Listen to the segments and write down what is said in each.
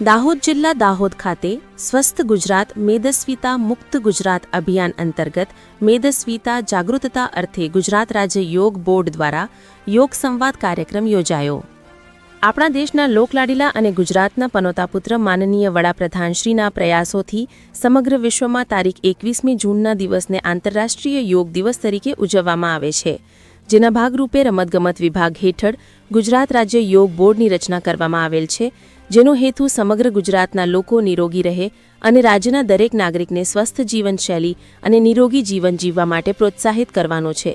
દાહોદ જિલ્લા દાહોદ ખાતે સ્વસ્થ ગુજરાત મેદસ્વીતા મુક્ત ગુજરાત અભિયાન અંતર્ગત મેદસ્વીતા જાગૃતતા અર્થે ગુજરાત રાજ્ય યોગ બોર્ડ દ્વારા યોગ સંવાદ કાર્યક્રમ યોજાયો. આપણા દેશના લોકલાડીલા અને ગુજરાતના પનોતાપુત્ર માનનીય વડાપ્રધાનશ્રીના પ્રયાસોથી સમગ્ર વિશ્વમાં તારીખ એકવીસમી જૂનના દિવસને આંતરરાષ્ટ્રીય યોગ દિવસ તરીકે ઉજવવામાં આવે છે. જેના ભાગરૂપે રમતગમત વિભાગ હેઠળ ગુજરાત રાજ્ય યોગ બોર્ડની રચના કરવામાં આવેલ છે, જેનો હેતુ સમગ્ર ગુજરાતના લોકો નિરોગી રહે અને રાજ્યના દરેક નાગરિકને સ્વસ્થ જીવનશૈલી અને નિરોગી જીવન જીવવા માટે પ્રોત્સાહિત કરવાનો છે.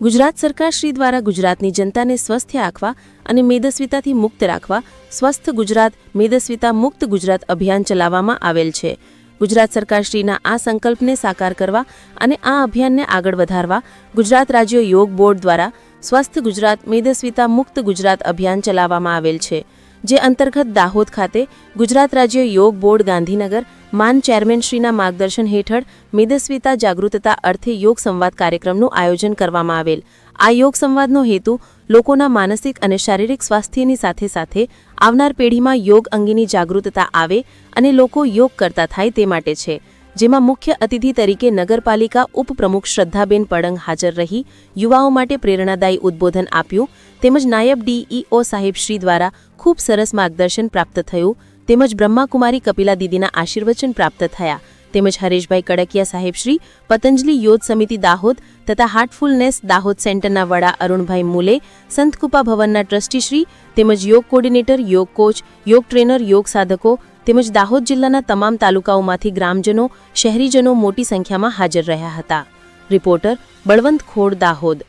ગુજરાત સરકાર શ્રી દ્વારા ગુજરાતની જનતાને સ્વસ્થ રાખવા અને મેદસ્વીતાથી મુક્ત રાખવા, સ્વસ્થ ગુજરાત, મેદસ્વીતા મુક્ત ગુજરાત અભિયાન ચલાવવામાં આવેલ છે. ગુજરાત સરકારશ્રીના આ સંકલ્પને સાકાર કરવા અને આ અભિયાનને આગળ વધારવા ગુજરાત રાજ્ય યોગ બોર્ડ દ્વારા સ્વસ્થ ગુજરાત, મેદસ્વીતા મુક્ત ગુજરાત અભિયાન ચલાવવામાં આવેલ છે, જે અંતર્ગત દાહોદ ખાતે ગુજરાત રાજ્ય યોગ બોર્ડ ગાંધીનગર માન ચેરમેનશ્રીના માર્ગદર્શન હેઠળ મેદસ્વીતા જાગૃતતા અર્થે યોગ સંવાદ કાર્યક્રમનું આયોજન કરવામાં આવેલ. આ યોગ સંવાદનો હેતુ લોકોના માનસિક અને શારીરિક સ્વાસ્થ્યની સાથે સાથે આવનાર પેઢીમાં યોગ અંગેની જાગૃતતા આવે અને લોકો યોગ કરતા થાય તે માટે છે. જેમાં મુખ્ય અતિથિ તરીકે નગરપાલિકા ઉપપ્રમુખ શ્રદ્ધાબેન પડંગ હાજર રહી, યુવાઓ માટે પ્રેરણાદાયી ઉદ્બોધન આપ્યું, તેમજ નાયબ ડીઈઓ સાહેબશ્રી દ્વારા ખૂબ સરસ માર્ગદર્શન પ્રાપ્ત થયું, તેમજ બ્રહ્માકુમારી કપિલા દીદીના આશીર્વચન પ્રાપ્ત થયા. તેમજ હરેશભાઈ કડકિયા સાહેબશ્રી પતંજલિ યોગ સમિતિ દાહોદ તથા હાર્ટફુલનેસ દાહોદ સેન્ટરના વડા અરુણભાઈ મુલે સંતકુપા ભવનના ટ્રસ્ટીશ્રી તેમજ યોગ કોર્ડિનેટર, યોગ કોચ, યોગ ટ્રેનર, યોગ સાધકો તેમજ દાહોદ જિલ્લાના તમામ તાલુકાઓમાંથી ગ્રામજનો, શહેરીજનો મોટી સંખ્યામાં હાજર રહ્યા હતા. રિપોર્ટર બળવંત ખોડ દાહોદ.